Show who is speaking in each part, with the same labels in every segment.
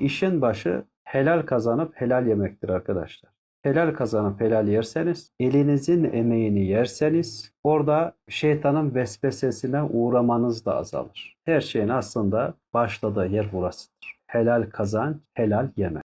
Speaker 1: İşin başı helal kazanıp helal yemektir arkadaşlar. Helal kazanıp helal yerseniz, elinizin emeğini yerseniz orada şeytanın vesvesesine uğramanız da azalır. Her şeyin aslında başladığı yer burasıdır. Helal kazanç, helal yemek.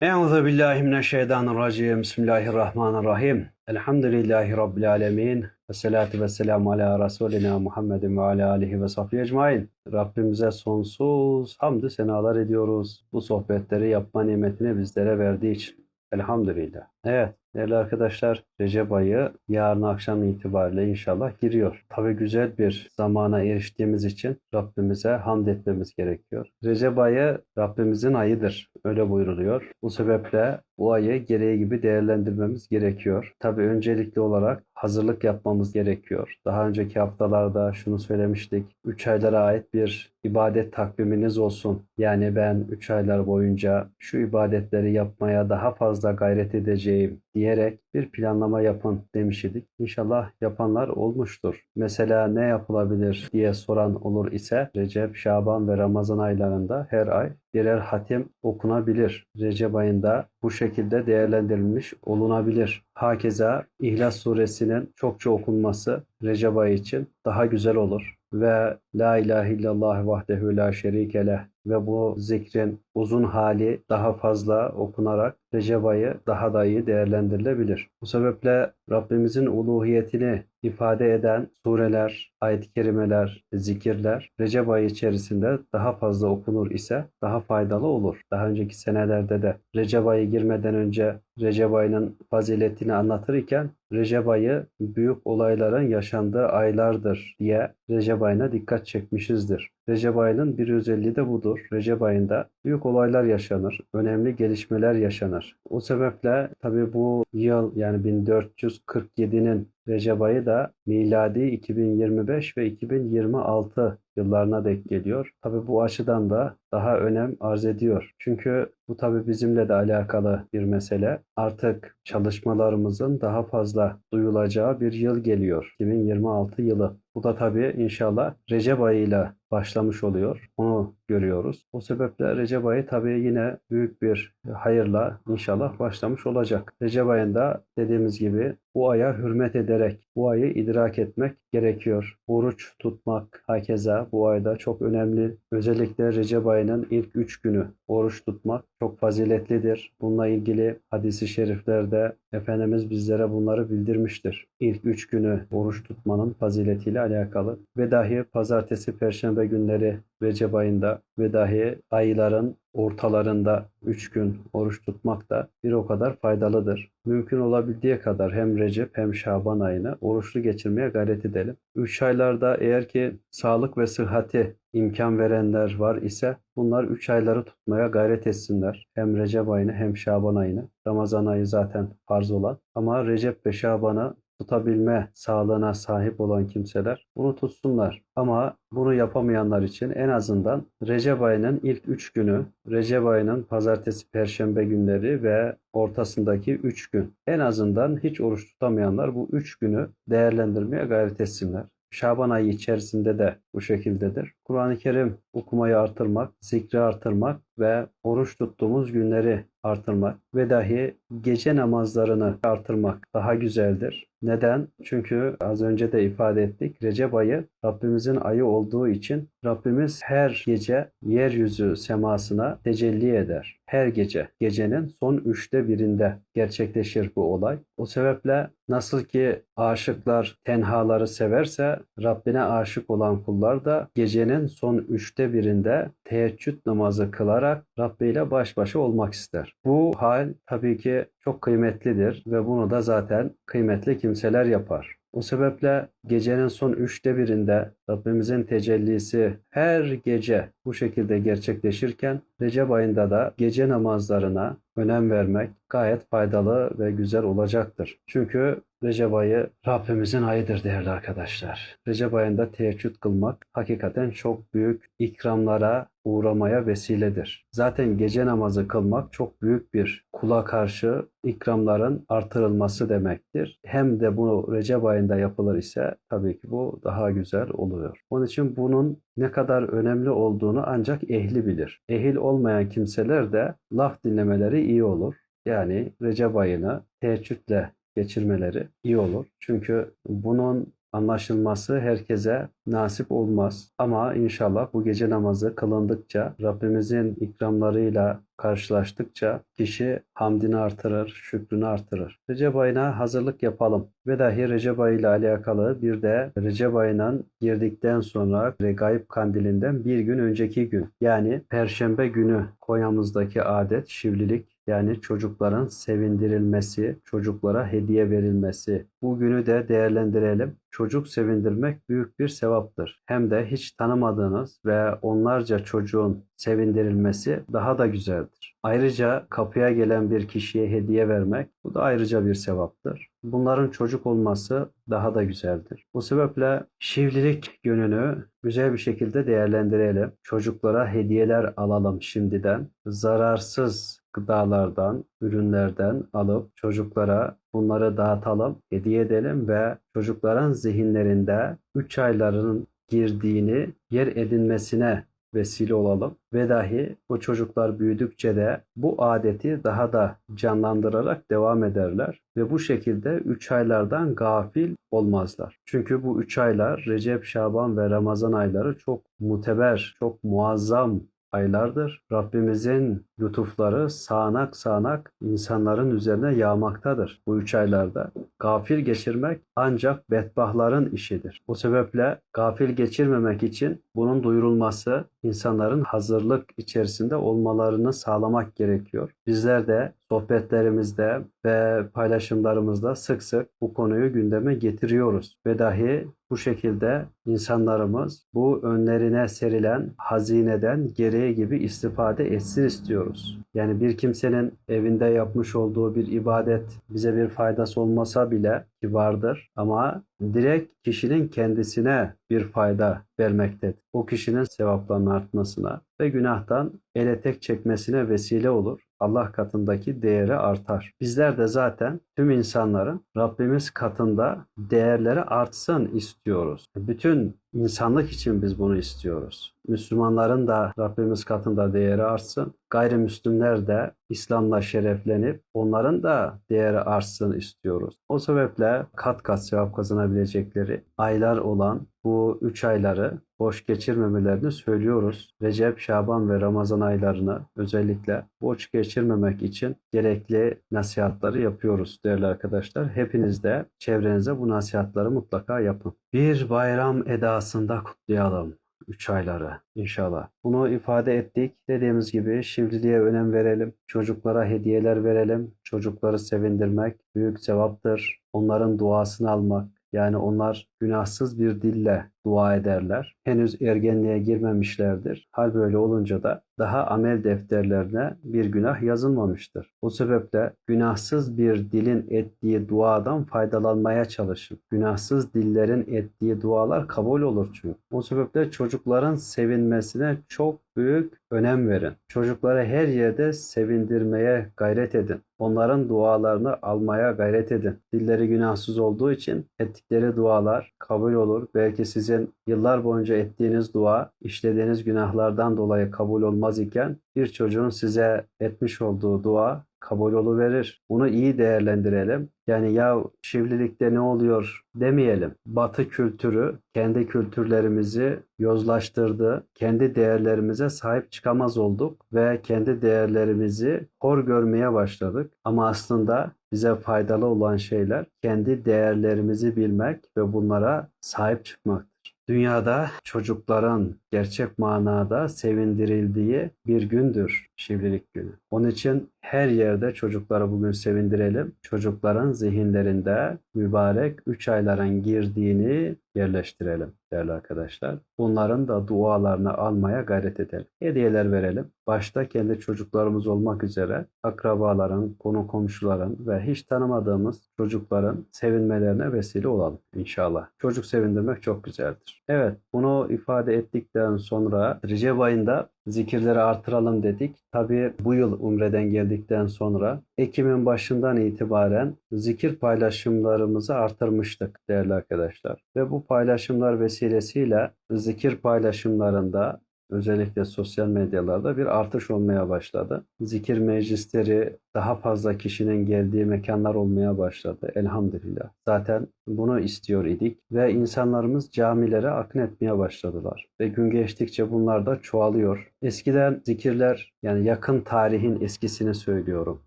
Speaker 1: Euzu billahi mineşşeytanirracim. Bismillahirrahmanirrahim. Elhamdülillahi rabbil alamin. Ve salatu ve selamu ala Resulina Muhammedin ve ala alihi ve sahbihi ecmain. Rabbimize sonsuz hamdü senalar ediyoruz. Bu sohbetleri yapma nimetini bizlere verdiği için. Elhamdülillah. Evet değerli arkadaşlar Recep ayı yarın akşam itibariyle inşallah giriyor. Tabi güzel bir zamana eriştiğimiz için Rabbimize hamd etmemiz gerekiyor. Recep ayı Rabbimizin ayıdır. Öyle buyruluyor. Bu sebeple bu ayı gereği gibi değerlendirmemiz gerekiyor. Tabi öncelikli olarak hazırlık yapmamız gerekiyor. Daha önceki haftalarda şunu söylemiştik. 3 aylara ait bir ibadet takviminiz olsun. Yani ben 3 aylar boyunca şu ibadetleri yapmaya daha fazla gayret edeceğim diyerek bir planlama yapın demiştik. İnşallah yapanlar olmuştur. Mesela ne yapılabilir diye soran olur ise Recep, Şaban ve Ramazan aylarında her ay birer hatim okunabilir. Recep ayında bu şekilde değerlendirilmiş olunabilir. Hakeza İhlas suresinin çokça okunması Recep ayı için daha güzel olur. Ve La ilahe illallah vahdehu la şerike leh ve bu zikrin uzun hali daha fazla okunarak Recep ayı daha da iyi değerlendirilebilir. Bu sebeple Rabbimizin uluhiyetini ifade eden sureler, ayet-i kerimeler, zikirler Recep ayı içerisinde daha fazla okunur ise daha faydalı olur. Daha önceki senelerde de Recep ayı girmeden önce Recep ayının faziletini anlatırken Recep ayı büyük olayların yaşandığı aylardır diye Recep ayına dikkat çekmişizdir. Recep ayının bir özelliği de budur. Recep ayında büyük olaylar yaşanır, önemli gelişmeler yaşanır. O sebeple tabi bu yıl yani 1447'nin Recep ayı da miladi 2025 ve 2026 yıllarına denk geliyor. Tabi bu açıdan da daha önem arz ediyor. Çünkü bu tabi bizimle de alakalı bir mesele. Artık çalışmalarımızın daha fazla duyulacağı bir yıl geliyor. 2026 yılı. Bu da tabi inşallah Recep ayıyla başlamış oluyor. Onu görüyoruz. O sebeple Recep ayı tabi yine büyük bir hayırla inşallah başlamış olacak. Recep ayında dediğimiz gibi bu aya hürmet ederek bu ayı idrak etmek gerekiyor. Oruç tutmak hakeza bu ayda çok önemli. Özellikle Recep ayının ilk üç günü oruç tutmak çok faziletlidir. Bununla ilgili hadisi şeriflerde Efendimiz bizlere bunları bildirmiştir. İlk üç günü oruç tutmanın faziletiyle alakalı. Ve dahi pazartesi, perşembe günleri Recep ayında ve dahi ayların ortalarında 3 gün oruç tutmak da bir o kadar faydalıdır. Mümkün olabildiği kadar hem Recep hem Şaban ayını oruçlu geçirmeye gayret edelim. 3 aylarda eğer ki sağlık ve sıhhati imkan verenler var ise bunlar 3 ayları tutmaya gayret etsinler. Hem Recep ayını hem Şaban ayını. Ramazan ayı zaten farz olan ama Recep ve Şaban'ı tutabilme sağlığına sahip olan kimseler bunu tutsunlar. Ama bunu yapamayanlar için en azından Recep ayının ilk 3 günü, Recep ayının pazartesi, perşembe günleri ve ortasındaki 3 gün. En azından hiç oruç tutamayanlar bu 3 günü değerlendirmeye gayret etsinler. Şaban ayı içerisinde de bu şekildedir. Kur'an-ı Kerim okumayı artırmak, zikri artırmak ve oruç tuttuğumuz günleri artırmak ve dahi gece namazlarını artırmak daha güzeldir. Neden? Çünkü az önce de ifade ettik. Recep ayı Rabbimizin ayı olduğu için Rabbimiz her gece yeryüzü semasına tecelli eder. Her gece, gecenin son üçte birinde gerçekleşir bu olay. O sebeple nasıl ki aşıklar tenhaları severse Rabbine aşık olan kullar da gecenin son üçte birinde teheccüd namazı kılarak Rabbi ile baş başa olmak ister. Bu hal tabii ki çok kıymetlidir ve bunu da zaten kıymetli kimseler yapar. O sebeple gecenin son üçte birinde Rabbimizin tecellisi her gece bu şekilde gerçekleşirken Recep ayında da gece namazlarına önem vermek gayet faydalı ve güzel olacaktır. Çünkü Recep ayı Rabbimizin ayıdır değerli arkadaşlar. Recep ayında teheccüd kılmak hakikaten çok büyük ikramlara uğramaya vesiledir. Zaten gece namazı kılmak çok büyük bir kula karşı ikramların artırılması demektir. Hem de bu Recep ayında yapılır ise tabii ki bu daha güzel oluyor. Onun için bunun ne kadar önemli olduğunu ancak ehli bilir. Ehil olmayan kimseler de laf dinlemeleri iyi olur. Yani Recep ayını teheccüdle geçirmeleri iyi olur. Çünkü bunun anlaşılması herkese nasip olmaz. Ama inşallah bu gece namazı kılındıkça, Rabbimizin ikramlarıyla karşılaştıkça kişi hamdini artırır, şükrünü artırır. Recep ayına hazırlık yapalım. Ve dahi Recep ayı ile alakalı bir de Recep ayının girdikten sonra Regaib kandilinden bir gün önceki gün yani Perşembe günü Konya'mızdaki adet şivlilik yani çocukların sevindirilmesi, çocuklara hediye verilmesi. Bu günü de değerlendirelim. Çocuk sevindirmek büyük bir sevaptır. Hem de hiç tanımadığınız ve onlarca çocuğun sevindirilmesi daha da güzeldir. Ayrıca kapıya gelen bir kişiye hediye vermek bu da ayrıca bir sevaptır. Bunların çocuk olması daha da güzeldir. Bu sebeple şivlilik gününü güzel bir şekilde değerlendirelim. Çocuklara hediyeler alalım şimdiden. Zararsız gıdalardan, ürünlerden alıp çocuklara bunları dağıtalım, hediye edelim ve çocukların zihinlerinde 3 ayların girdiğini yer edinmesine vesile olalım ve dahi o çocuklar büyüdükçe de bu adeti daha da canlandırarak devam ederler ve bu şekilde 3 aylardan gafil olmazlar. Çünkü bu 3 aylar Recep, Şaban ve Ramazan ayları çok muteber, çok muazzam aylardır. Rabbimizin lütufları sağanak sağanak insanların üzerine yağmaktadır bu üç aylarda. Gafil geçirmek ancak bedbahların işidir. Bu sebeple gafil geçirmemek için bunun duyurulması, insanların hazırlık içerisinde olmalarını sağlamak gerekiyor. Bizler de sohbetlerimizde ve paylaşımlarımızda sık sık bu konuyu gündeme getiriyoruz. Ve dahi bu şekilde insanlarımız bu önlerine serilen hazineden gereği gibi istifade etsin istiyoruz. Yani bir kimsenin evinde yapmış olduğu bir ibadet bize bir faydası olmasa bile ki vardır ama direkt kişinin kendisine bir fayda vermektedir. O kişinin sevaplarının artmasına ve günahtan ele tek çekmesine vesile olur. Allah katındaki değeri artar. Bizler de zaten tüm insanların Rabbimiz katında değerleri artsın istiyoruz. Bütün insanlık için biz bunu istiyoruz. Müslümanların da Rabbimiz katında değeri artsın. Gayrimüslimler de İslam'la şereflenip onların da değeri artsın istiyoruz. O sebeple kat kat sevap kazanabilecekleri aylar olan bu üç ayları boş geçirmemelerini söylüyoruz. Recep, Şaban ve Ramazan aylarını özellikle boş geçirmemek için gerekli nasihatları yapıyoruz değerli arkadaşlar. Hepiniz de çevrenize bu nasihatları mutlaka yapın. Bir bayram edasında kutlayalım. 3 ayları inşallah. Bunu ifade ettik. Dediğimiz gibi şivliliğe önem verelim. Çocuklara hediyeler verelim. Çocukları sevindirmek büyük sevaptır. Onların duasını almak. Yani onlar günahsız bir dille dua ederler. Henüz ergenliğe girmemişlerdir. Hal böyle olunca da daha amel defterlerine bir günah yazılmamıştır. Bu sebeple günahsız bir dilin ettiği duadan faydalanmaya çalışın. Günahsız dillerin ettiği dualar kabul olur çünkü. O sebeple çocukların sevinmesine çok büyük önem verin. Çocukları her yerde sevindirmeye gayret edin. Onların dualarını almaya gayret edin. Dilleri günahsız olduğu için ettikleri dualar kabul olur. Belki sizin yıllar boyunca ettiğiniz dua işlediğiniz günahlardan dolayı kabul olmaz iken bir çocuğun size etmiş olduğu dua kabul verir. Bunu iyi değerlendirelim. Yani ya şivlilikte ne oluyor demeyelim. Batı kültürü kendi kültürlerimizi yozlaştırdı. Kendi değerlerimize sahip çıkamaz olduk ve kendi değerlerimizi hor görmeye başladık. Ama aslında bize faydalı olan şeyler kendi değerlerimizi bilmek ve bunlara sahip çıkmaktır. Dünyada çocukların gerçek manada sevindirildiği bir gündür. Şivrilik günü. Onun için her yerde çocukları bugün sevindirelim. Çocukların zihinlerinde mübarek 3 ayların girdiğini yerleştirelim değerli arkadaşlar. Bunların da dualarını almaya gayret edelim. Hediyeler verelim. Başta kendi çocuklarımız olmak üzere akrabaların, konu komşuların ve hiç tanımadığımız çocukların sevinmelerine vesile olalım inşallah. Çocuk sevindirmek çok güzeldir. Evet bunu ifade ettikten sonra Recep ayında zikirleri artıralım dedik. Tabi bu yıl Umre'den geldikten sonra Ekim'in başından itibaren zikir paylaşımlarımızı artırmıştık değerli arkadaşlar. Ve bu paylaşımlar vesilesiyle zikir paylaşımlarında özellikle sosyal medyalarda bir artış olmaya başladı. Zikir meclisleri daha fazla kişinin geldiği mekanlar olmaya başladı elhamdülillah. Zaten bunu istiyor idik ve insanlarımız camilere akın etmeye başladılar. Ve gün geçtikçe bunlar da çoğalıyor. Eskiden zikirler yani yakın tarihin eskisini söylüyorum.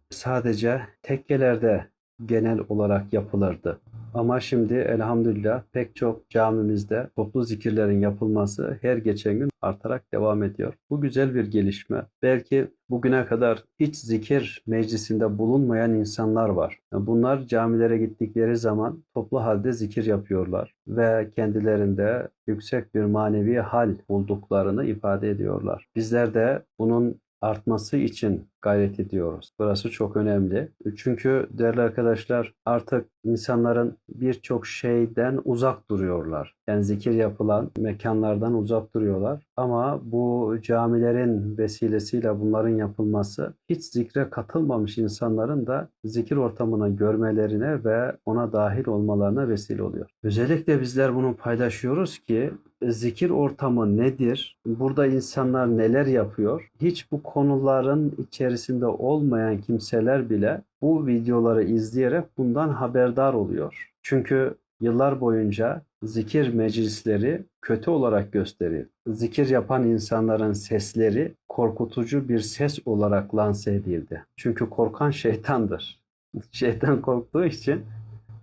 Speaker 1: Sadece tekkelerde genel olarak yapılırdı. Ama şimdi elhamdülillah pek çok camimizde toplu zikirlerin yapılması her geçen gün artarak devam ediyor. Bu güzel bir gelişme. Belki bugüne kadar hiç zikir meclisinde bulunmayan insanlar var. Bunlar camilere gittikleri zaman toplu halde zikir yapıyorlar ve kendilerinde yüksek bir manevi hal bulduklarını ifade ediyorlar. Bizler de bunun artması için gayret ediyoruz. Burası çok önemli. Çünkü değerli arkadaşlar artık insanların birçok şeyden uzak duruyorlar. Yani zikir yapılan mekanlardan uzak duruyorlar. Ama bu camilerin vesilesiyle bunların yapılması hiç zikre katılmamış insanların da zikir ortamına görmelerine ve ona dahil olmalarına vesile oluyor. Özellikle bizler bunu paylaşıyoruz ki zikir ortamı nedir? Burada insanlar neler yapıyor? Hiç bu konuların içerisinde olmayan kimseler bile bu videoları izleyerek bundan haberdar oluyor. Çünkü yıllar boyunca zikir meclisleri kötü olarak gösterir. Zikir yapan insanların sesleri korkutucu bir ses olarak lanse edildi. Çünkü korkan şeytandır. Şeytan korktuğu için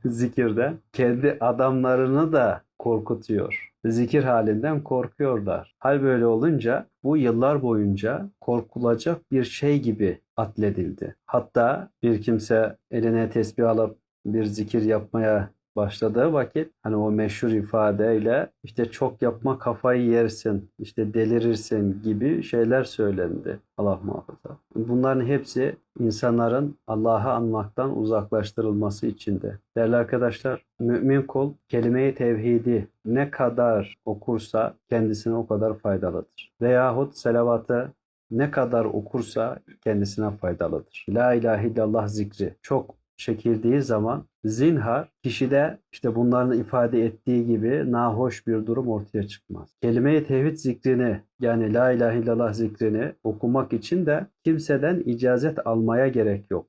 Speaker 1: zikirde kendi adamlarını da korkutuyor. Zikir halinden korkuyorlar. Hal böyle olunca bu yıllar boyunca korkulacak bir şey gibi atledildi. Hatta bir kimse eline tesbih alıp bir zikir yapmaya başladığı vakit hani o meşhur ifadeyle işte çok yapma kafayı yersin, işte delirirsin gibi şeyler söylendi. Allah muhafaza. Bunların hepsi insanların Allah'ı anmaktan uzaklaştırılması içinde. Değerli arkadaşlar, mümin kul kelime-i tevhidi ne kadar okursa kendisine o kadar faydalıdır. Veyahut selavatı ne kadar okursa kendisine faydalıdır. La ilahe illallah zikri çok çekildiği zaman zinhar kişide işte bunların ifade ettiği gibi nahoş bir durum ortaya çıkmaz. Kelime-i tevhid zikrini yani la ilahe illallah zikrini okumak için de kimseden icazet almaya gerek yok.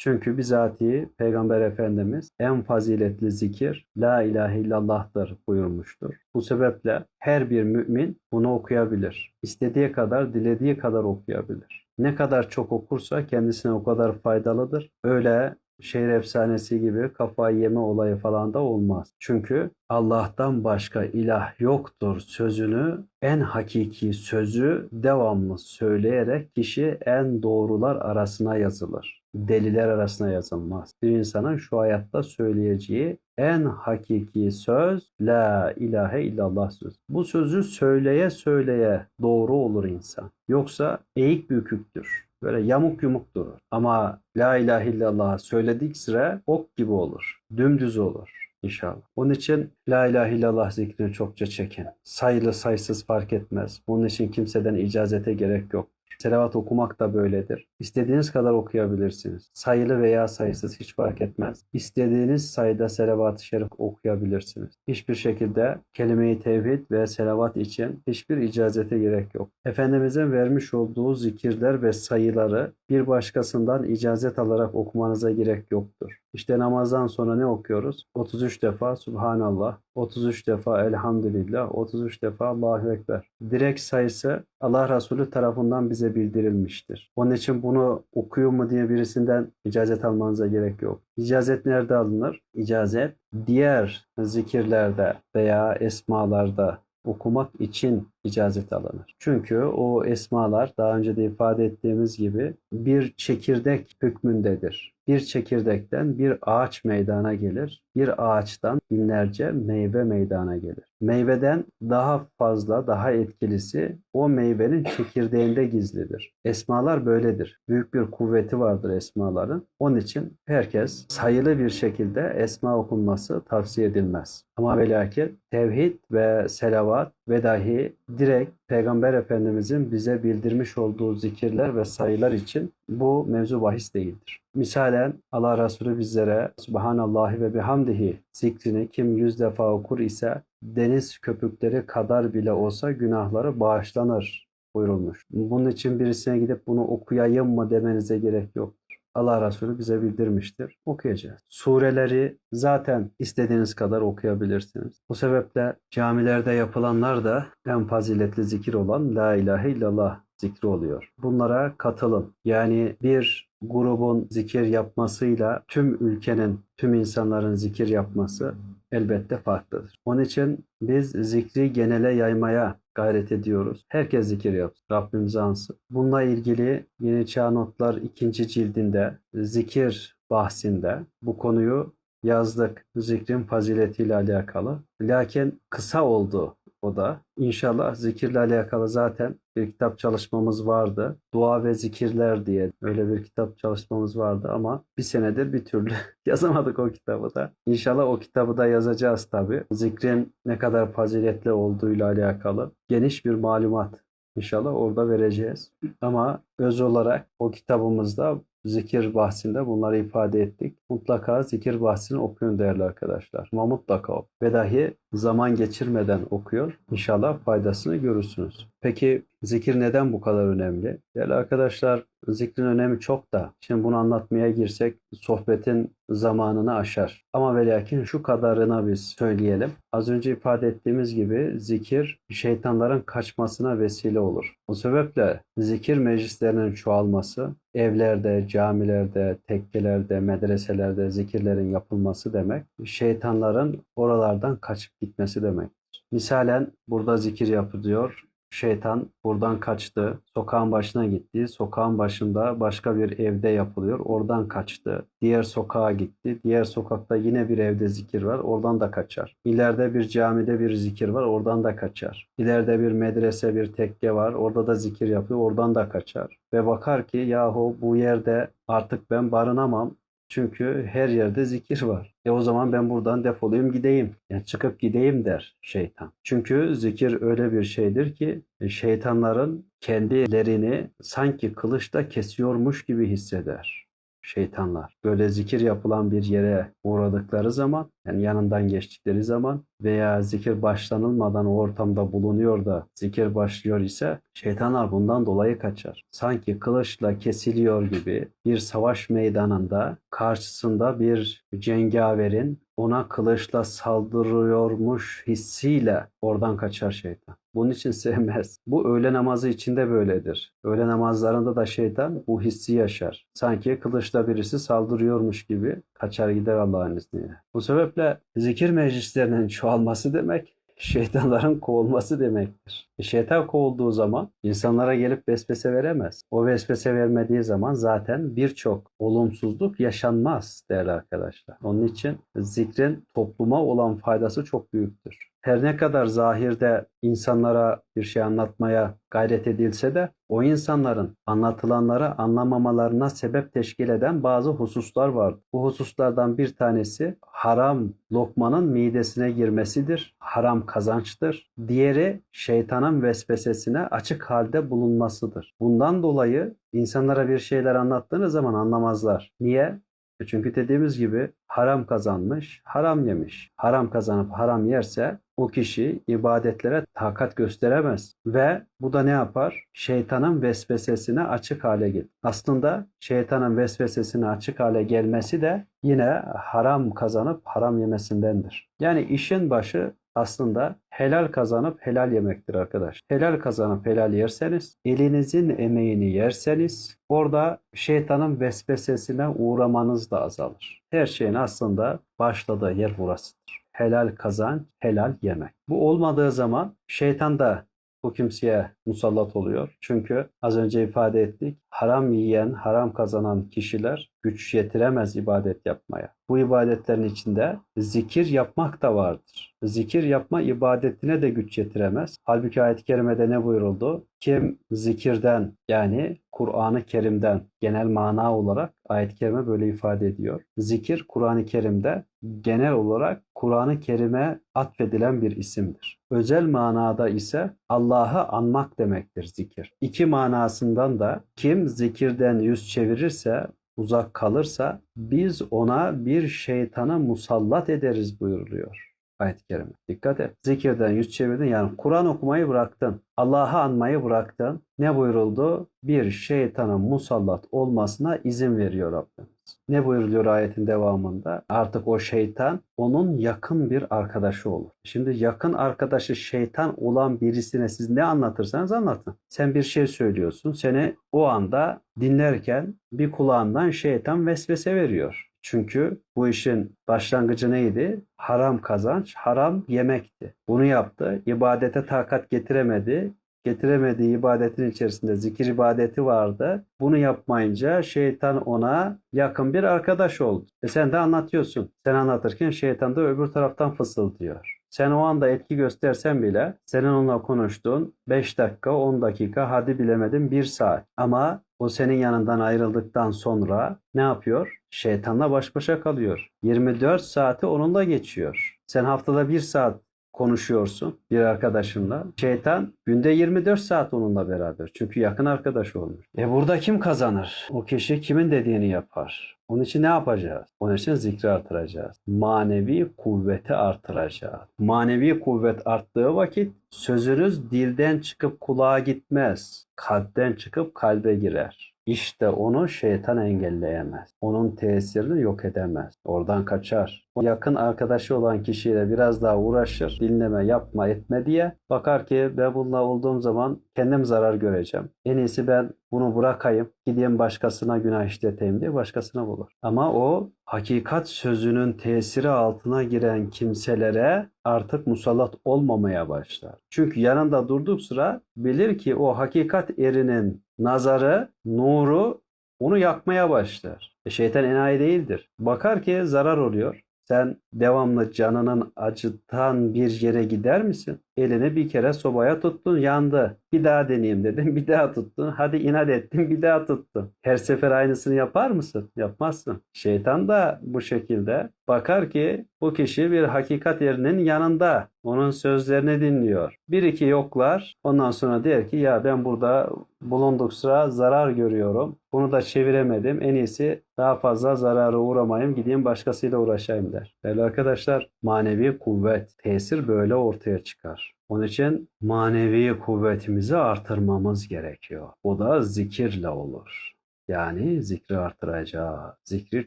Speaker 1: Çünkü bizatihi Peygamber Efendimiz en faziletli zikir La ilahe illallah'tır buyurmuştur. Bu sebeple her bir mümin bunu okuyabilir. İstediği kadar, dilediği kadar okuyabilir. Ne kadar çok okursa kendisine o kadar faydalıdır. Öyle şehir efsanesi gibi kafayı yeme olayı falan da olmaz. Çünkü Allah'tan başka ilah yoktur sözünü en hakiki sözü devamlı söyleyerek kişi en doğrular arasına yazılır. Deliler arasına yazılmaz. Bir insanın şu hayatta söyleyeceği en hakiki söz La ilahe illallah söz. Bu sözü söyleye söyleye doğru olur insan. Yoksa eğik büküktür. Böyle yamuk yumuk durur. Ama La ilahe illallah söyledik sıra ok gibi olur. Dümdüz olur inşallah. Onun için La ilahe illallah zikrini çokça çekin. Sayılı sayısız fark etmez. Bunun için kimseden icazete gerek yok. Selavat okumak da böyledir. İstediğiniz kadar okuyabilirsiniz. Sayılı veya sayısız hiç fark etmez. İstediğiniz sayıda selavat-ı şerif okuyabilirsiniz. Hiçbir şekilde kelime-i tevhid ve selavat için hiçbir icazete gerek yok. Efendimizin vermiş olduğu zikirler ve sayıları bir başkasından icazet alarak okumanıza gerek yoktur. İşte namazdan sonra ne okuyoruz? 33 defa Subhanallah, 33 defa Elhamdülillah, 33 defa Allahu Ekber. Direkt sayısı Allah Resulü tarafından bize bildirilmiştir. Onun için bunu okuyor mu diye birisinden icazet almanıza gerek yok. İcazet nerede alınır? İcazet diğer zikirlerde veya esmalarda okumak için icazet alınır. Çünkü o esmalar daha önce de ifade ettiğimiz gibi bir çekirdek hükmündedir. Bir çekirdekten bir ağaç meydana gelir. Bir ağaçtan binlerce meyve meydana gelir. Meyveden daha fazla, daha etkilisi o meyvenin çekirdeğinde gizlidir. Esmalar böyledir. Büyük bir kuvveti vardır esmaların. Onun için herkes sayılı bir şekilde esma okunması tavsiye edilmez. Ama ve tevhid ve selavat ve dahi direkt Peygamber Efendimizin bize bildirmiş olduğu zikirler ve sayılar için bu mevzu bahis değildir. Misalen Allah Resulü bizlere Subhanallahi ve bihamdihi zikrini kim yüz defa okur ise deniz köpükleri kadar bile olsa günahları bağışlanır buyurulmuş. Bunun için birisine gidip bunu okuyayım mı demenize gerek yoktur. Allah Resulü bize bildirmiştir. Okuyacağız. Sureleri zaten istediğiniz kadar okuyabilirsiniz. Bu sebeple camilerde yapılanlar da en faziletli zikir olan La ilahe illallah zikri oluyor. Bunlara katılın. Yani bir grubun zikir yapmasıyla tüm ülkenin, tüm insanların zikir yapması elbette farklıdır. Onun için biz zikri genele yaymaya gayret ediyoruz. Herkes zikir yapsın. Rabbimize ansın. Bununla ilgili Yeni Çağ Notlar 2. cildinde zikir bahsinde bu konuyu yazdık. Zikrin faziletiyle alakalı. Lakin kısa oldu o da. İnşallah zikirle alakalı zaten bir kitap çalışmamız vardı. Dua ve zikirler diye öyle bir kitap çalışmamız vardı ama bir senedir bir türlü yazamadık o kitabı da. İnşallah o kitabı da yazacağız tabi. Zikrin ne kadar faziletli olduğuyla alakalı geniş bir malumat İnşallah orada vereceğiz. Ama öz olarak o kitabımızda zikir bahsinde bunları ifade ettik. Mutlaka zikir bahsini okuyun değerli arkadaşlar. Ama mutlaka. Ve dahi zaman geçirmeden okuyun. İnşallah faydasını görürsünüz. Peki zikir neden bu kadar önemli? Değerli arkadaşlar zikrin önemi çok da. Şimdi bunu anlatmaya girsek sohbetin zamanını aşar. Ama ve lakin şu kadarına biz söyleyelim. Az önce ifade ettiğimiz gibi zikir şeytanların kaçmasına vesile olur. Bu sebeple zikir meclislerinin çoğalması, evlerde, camilerde, tekkelerde, medreselerde zikirlerin yapılması demek, şeytanların oralardan kaçıp gitmesi demek. Misalen burada zikir yapılıyor. Şeytan buradan kaçtı. Sokağın başına gitti. Sokağın başında başka bir evde yapılıyor. Oradan kaçtı. Diğer sokağa gitti. Diğer sokakta yine bir evde zikir var. Oradan da kaçar. İleride bir camide bir zikir var. Oradan da kaçar. İleride bir medrese, bir tekke var. Orada da zikir yapıyor. Oradan da kaçar. Ve bakar ki yahu bu yerde artık ben barınamam. Çünkü her yerde zikir var. E o zaman ben buradan defolayım gideyim. Yani çıkıp gideyim der şeytan. Çünkü zikir öyle bir şeydir ki e, şeytanların kendilerini sanki kılıçla kesiyormuş gibi hisseder şeytanlar. Böyle zikir yapılan bir yere uğradıkları zaman yani yanından geçtikleri zaman veya zikir başlanılmadan o ortamda bulunuyor da zikir başlıyor ise şeytanlar bundan dolayı kaçar. Sanki kılıçla kesiliyor gibi bir savaş meydanında karşısında bir cengaverin ona kılıçla saldırıyormuş hissiyle oradan kaçar şeytan. Bunun için sevmez. Bu öğle namazı içinde böyledir. Öğle namazlarında da şeytan bu hissi yaşar. Sanki kılıçla birisi saldırıyormuş gibi kaçar gider Allah'ın izniyle. Bu sebeple zikir meclislerinin çoğalması demek şeytanların kovulması demektir. Şeytan kovulduğu zaman insanlara gelip vesvese veremez. O vesvese vermediği zaman zaten birçok olumsuzluk yaşanmaz değerli arkadaşlar. Onun için zikrin topluma olan faydası çok büyüktür. Her ne kadar zahirde insanlara bir şey anlatmaya gayret edilse de o insanların anlatılanları anlamamalarına sebep teşkil eden bazı hususlar var. Bu hususlardan bir tanesi haram lokmanın midesine girmesidir. Haram kazançtır. Diğeri şeytanın vesvesesine açık halde bulunmasıdır. Bundan dolayı insanlara bir şeyler anlattığınız zaman anlamazlar. Niye? E çünkü dediğimiz gibi haram kazanmış, haram yemiş. Haram kazanıp haram yerse o kişi ibadetlere takat gösteremez ve bu da ne yapar? Şeytanın vesvesesine açık hale gelir. Aslında şeytanın vesvesesine açık hale gelmesi de yine haram kazanıp haram yemesindendir. Yani işin başı aslında helal kazanıp helal yemektir arkadaş. Helal kazanıp helal yerseniz, elinizin emeğini yerseniz orada şeytanın vesvesesine uğramanız da azalır. Her şeyin aslında başladığı yer burasıdır. Helal kazanç, helal yemek. Bu olmadığı zaman şeytan da bu kimseye musallat oluyor. Çünkü az önce ifade ettik. Haram yiyen, haram kazanan kişiler güç yetiremez ibadet yapmaya. Bu ibadetlerin içinde zikir yapmak da vardır. Zikir yapma ibadetine de güç yetiremez. Halbuki ayet-i kerimede ne buyuruldu? Kim zikirden yani Kur'an-ı Kerim'den genel mana olarak ayet-i kerime böyle ifade ediyor. Zikir Kur'an-ı Kerim'de genel olarak Kur'an-ı Kerim'e atfedilen bir isimdir. Özel manada ise Allah'ı anmak demektir zikir. İki manasından da kim zikirden yüz çevirirse uzak kalırsa biz ona bir şeytana musallat ederiz buyuruluyor ayet-i kerime. Dikkat et. Zikirden yüz çevirdin yani Kur'an okumayı bıraktın. Allah'ı anmayı bıraktın. Ne buyuruldu? Bir şeytana musallat olmasına izin veriyor Rabbimiz. Ne buyuruluyor ayetin devamında? Artık o şeytan onun yakın bir arkadaşı olur. Şimdi yakın arkadaşı şeytan olan birisine siz ne anlatırsanız anlatın. Sen bir şey söylüyorsun. Seni o anda dinlerken bir kulağından şeytan vesvese veriyor. Çünkü bu işin başlangıcı neydi? Haram kazanç, haram yemekti. Bunu yaptı. İbadete takat getiremedi. Getiremediği ibadetin içerisinde zikir ibadeti vardı. Bunu yapmayınca şeytan ona yakın bir arkadaş oldu. E sen de anlatıyorsun. Sen anlatırken şeytan da öbür taraftan fısıldıyor. Sen o anda etki göstersen bile senin onunla konuştuğun 5 dakika, 10 dakika, hadi bilemedim 1 saat. Ama o senin yanından ayrıldıktan sonra ne yapıyor? Şeytanla baş başa kalıyor. 24 saati onunla geçiyor. Sen haftada 1 saat konuşuyorsun bir arkadaşınla. Şeytan günde 24 saat onunla beraber. Çünkü yakın arkadaş olmuş. E burada kim kazanır? O kişi kimin dediğini yapar. Onun için ne yapacağız? Onun için zikri artıracağız. Manevi kuvveti artıracağız. Manevi kuvvet arttığı vakit sözünüz dilden çıkıp kulağa gitmez. Kalpten çıkıp kalbe girer. İşte onu şeytan engelleyemez. Onun tesirini yok edemez. Oradan kaçar. Yakın arkadaşı olan kişiyle biraz daha uğraşır. Dinleme, yapma, etme diye. Bakar ki ben bununla olduğum zaman kendim zarar göreceğim. En iyisi ben bunu bırakayım. Gideyim başkasına günah işleteyim diye başkasına bulur. Ama o hakikat sözünün tesiri altına giren kimselere artık musallat olmamaya başlar. Çünkü yanında durduk sıra bilir ki o hakikat erinin nazarı, nuru onu yakmaya başlar. E şeytan enayi değildir. Bakar ki zarar oluyor. Sen devamlı canının acıtan bir yere gider misin? Elini bir kere sobaya tuttun yandı. Bir daha deneyeyim dedim bir daha tuttun. Hadi inat ettin bir daha tuttun. Her sefer aynısını yapar mısın? Yapmazsın. Şeytan da bu şekilde bakar ki bu kişi bir hakikat yerinin yanında. Onun sözlerini dinliyor. Bir iki yoklar. Ondan sonra der ki ya ben burada bulunduk sıra zarar görüyorum. Bunu da çeviremedim. En iyisi daha fazla zarara uğramayayım. Gideyim başkasıyla uğraşayım der. Değerli arkadaşlar manevi kuvvet, tesir böyle ortaya çıkar. Onun için manevi kuvvetimizi artırmamız gerekiyor. Bu da zikirle olur. Yani zikri artıracağız, zikri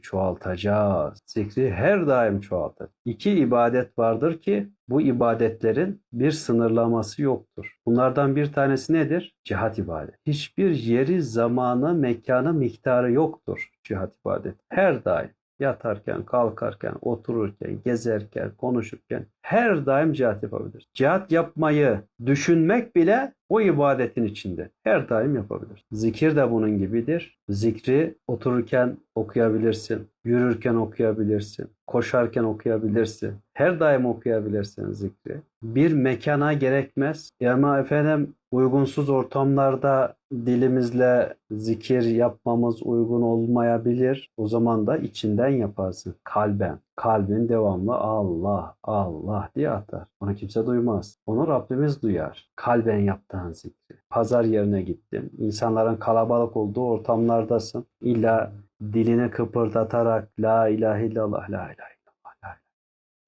Speaker 1: çoğaltacağız, zikri her daim çoğaltır. İki ibadet vardır ki bu ibadetlerin bir sınırlaması yoktur. Bunlardan bir tanesi nedir? Cihat ibadet. Hiçbir yeri, zamanı, mekanı, miktarı yoktur cihat ibadet. Her daim yatarken, kalkarken, otururken, gezerken, konuşurken her daim cihat yapabilir. Cihat yapmayı düşünmek bile o ibadetin içinde. Her daim yapabilir. Zikir de bunun gibidir. Zikri otururken okuyabilirsin, yürürken okuyabilirsin, koşarken okuyabilirsin. Her daim okuyabilirsin zikri. Bir mekana gerekmez. Ama efendim uygunsuz ortamlarda dilimizle zikir yapmamız uygun olmayabilir. O zaman da içinden yaparsın. Kalben. Kalbin devamlı Allah, Allah diye atar. Onu kimse duymaz. Onu Rabbimiz duyar. Kalben yaptığın zikri. Pazar yerine gittin. İnsanların kalabalık olduğu ortamlardasın. İlla dilini kıpırdatarak La ilahe illallah, La ilahe illallah, La ilahe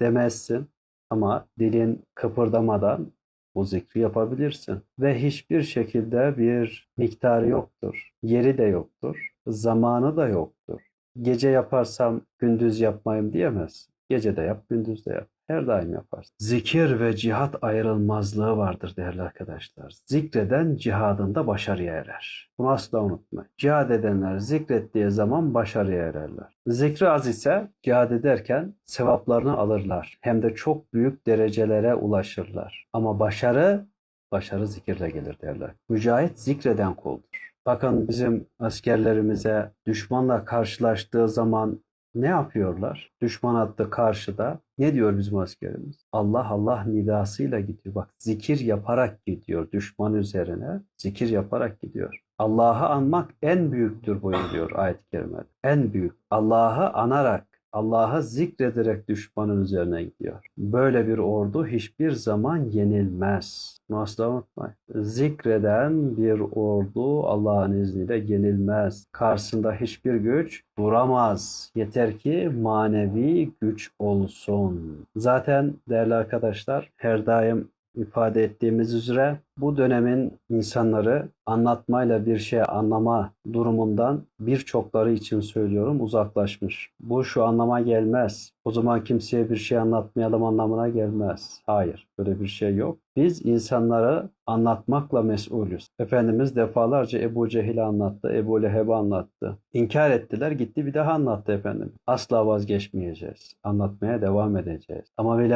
Speaker 1: demezsin. Ama dilin kıpırdamadan bu zikri yapabilirsin. Ve hiçbir şekilde bir miktarı yoktur. Yeri de yoktur. Zamanı da yoktur. Gece yaparsam gündüz yapmayayım diyemez. Gece de yap, gündüz de yap. Her daim yaparsın. Zikir ve cihat ayrılmazlığı vardır değerli arkadaşlar. Zikreden cihadında başarıya erer. Bunu asla unutmayın. Cihad edenler zikrettiği zaman başarıya ererler. Zikri az ise cihad ederken sevaplarını alırlar. Hem de çok büyük derecelere ulaşırlar. Ama başarı başarı zikirle gelir derler. Mücahit zikreden kuldur. Bakın bizim askerlerimize düşmanla karşılaştığı zaman ne yapıyorlar? Düşman attı karşıda. Ne diyor bizim askerimiz? Allah Allah nidasıyla gidiyor. Bak zikir yaparak gidiyor düşman üzerine. Zikir yaparak gidiyor. Allah'ı anmak en büyüktür buyuruyor ayet-i kerimede. En büyük. Allah'ı anarak, Allah'ı zikrederek düşmanın üzerine gidiyor. Böyle bir ordu hiçbir zaman yenilmez. Bunu asla unutmayın. Zikreden bir ordu Allah'ın izniyle yenilmez. Karşısında hiçbir güç duramaz. Yeter ki manevi güç olsun. Zaten değerli arkadaşlar her daim ifade ettiğimiz üzere bu dönemin insanları anlatmayla bir şey anlama durumundan birçokları için söylüyorum uzaklaşmış. Bu şu anlama gelmez. O zaman kimseye bir şey anlatmayalım anlamına gelmez. Hayır, böyle bir şey yok. Biz insanları anlatmakla mesulüz. Efendimiz defalarca Ebu Cehil'i anlattı, Ebu Leheb'i anlattı. İnkar ettiler, gitti bir daha anlattı efendim. Asla vazgeçmeyeceğiz. Anlatmaya devam edeceğiz. Ama ve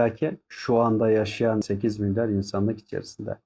Speaker 1: şu anda yaşayan 8 milyar insanlık içerisinde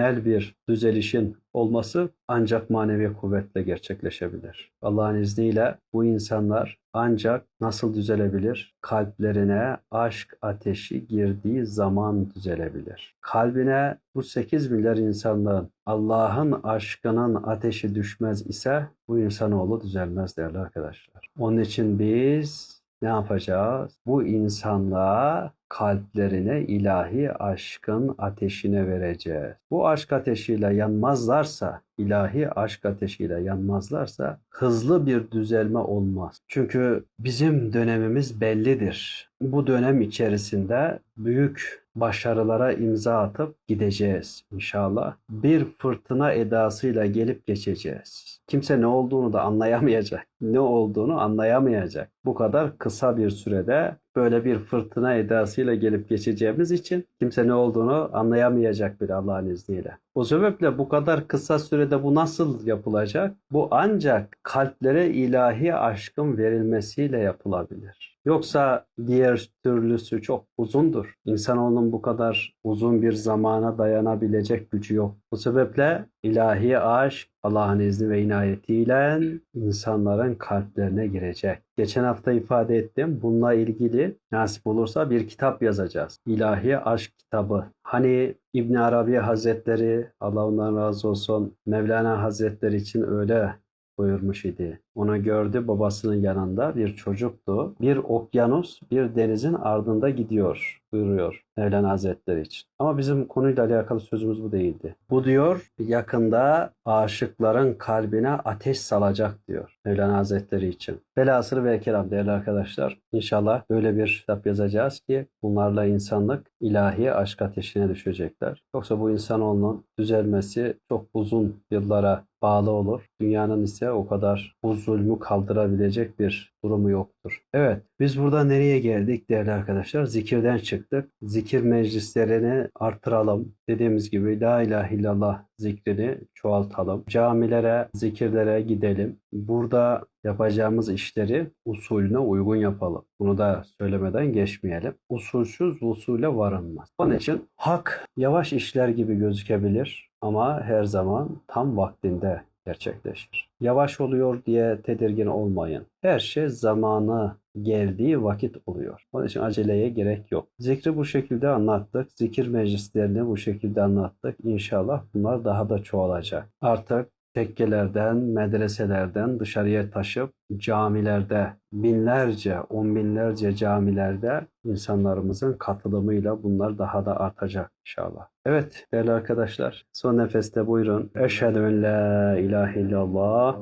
Speaker 1: genel bir düzelişin olması ancak manevi kuvvetle gerçekleşebilir. Allah'ın izniyle bu insanlar ancak nasıl düzelebilir? Kalplerine aşk ateşi girdiği zaman düzelebilir. Kalbine bu 8 milyar insanlığın Allah'ın aşkının ateşi düşmez ise bu insanoğlu düzelmez değerli arkadaşlar. Onun için biz ne yapacağız? Bu insanlığa kalplerine ilahi aşkın ateşine vereceğiz. Bu aşk ateşiyle yanmazlarsa, ilahi aşk ateşiyle yanmazlarsa hızlı bir düzelme olmaz. Çünkü bizim dönemimiz bellidir. Bu dönem içerisinde büyük başarılara imza atıp gideceğiz inşallah. Bir fırtına edasıyla gelip geçeceğiz. Kimse ne olduğunu da anlayamayacak. Ne olduğunu anlayamayacak. Bu kadar kısa bir sürede böyle bir fırtına edasıyla gelip geçeceğimiz için kimse ne olduğunu anlayamayacak bir Allah'ın izniyle. O sebeple bu kadar kısa sürede bu nasıl yapılacak? Bu ancak kalplere ilahi aşkın verilmesiyle yapılabilir. Yoksa diğer türlüsü çok uzundur. İnsanoğlunun bu kadar uzun bir zamana dayanabilecek gücü yok. Bu sebeple ilahi aşk Allah'ın izni ve inayetiyle insanların kalplerine girecek. Geçen hafta ifade ettim. Bununla ilgili nasip olursa bir kitap yazacağız. İlahi Aşk kitabı. Hani İbn Arabi Hazretleri Allah ondan razı olsun Mevlana Hazretleri için öyle buyurmuş idi. Onu gördü babasının yanında bir çocuktu. Bir okyanus bir denizin ardında gidiyor buyuruyor Mevlana Hazretleri için. Ama bizim konuyla alakalı sözümüz bu değildi. Bu diyor yakında aşıkların kalbine ateş salacak diyor Mevlana Hazretleri için. Velhasıl ve kelam değerli arkadaşlar. İnşallah böyle bir kitap yazacağız ki bunlarla insanlık ilahi aşk ateşine düşecekler. Yoksa bu insanoğlunun düzelmesi çok uzun yıllara bağlı olur. Dünyanın ise o kadar bu zulmü kaldırabilecek bir durumu yoktur. Evet, biz burada nereye geldik değerli arkadaşlar? Zikirden çıktık. Zikir meclislerini artıralım. Dediğimiz gibi La ilahe illallah zikrini çoğaltalım. Camilere, zikirlere gidelim. Burada yapacağımız işleri usulüne uygun yapalım. Bunu da söylemeden geçmeyelim. Usulsüz usule varılmaz. Onun için hak yavaş işler gibi gözükebilir ama her zaman tam vaktinde gerçekleşir. Yavaş oluyor diye tedirgin olmayın. Her şey zamanı geldiği vakit oluyor. Onun için aceleye gerek yok. Zikri bu şekilde anlattık. Zikir meclislerini bu şekilde anlattık. İnşallah bunlar daha da çoğalacak. Artık tekkelerden, medreselerden dışarıya taşıp camilerde binlerce, on binlerce camilerde insanlarımızın katılımıyla bunlar daha da artacak inşallah. Evet değerli arkadaşlar son nefeste buyurun. Eşhedü en la ilahe illallah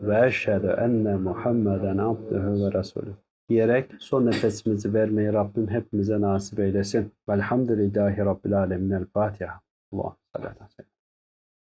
Speaker 1: ve eşhedü enne Muhammeden abdühü ve resulü diyerek son nefesimizi vermeyi Rabbim hepimize nasip eylesin. Velhamdülillahi Rabbil Alemin. El Fatiha. Allah sallallahu aleyhi.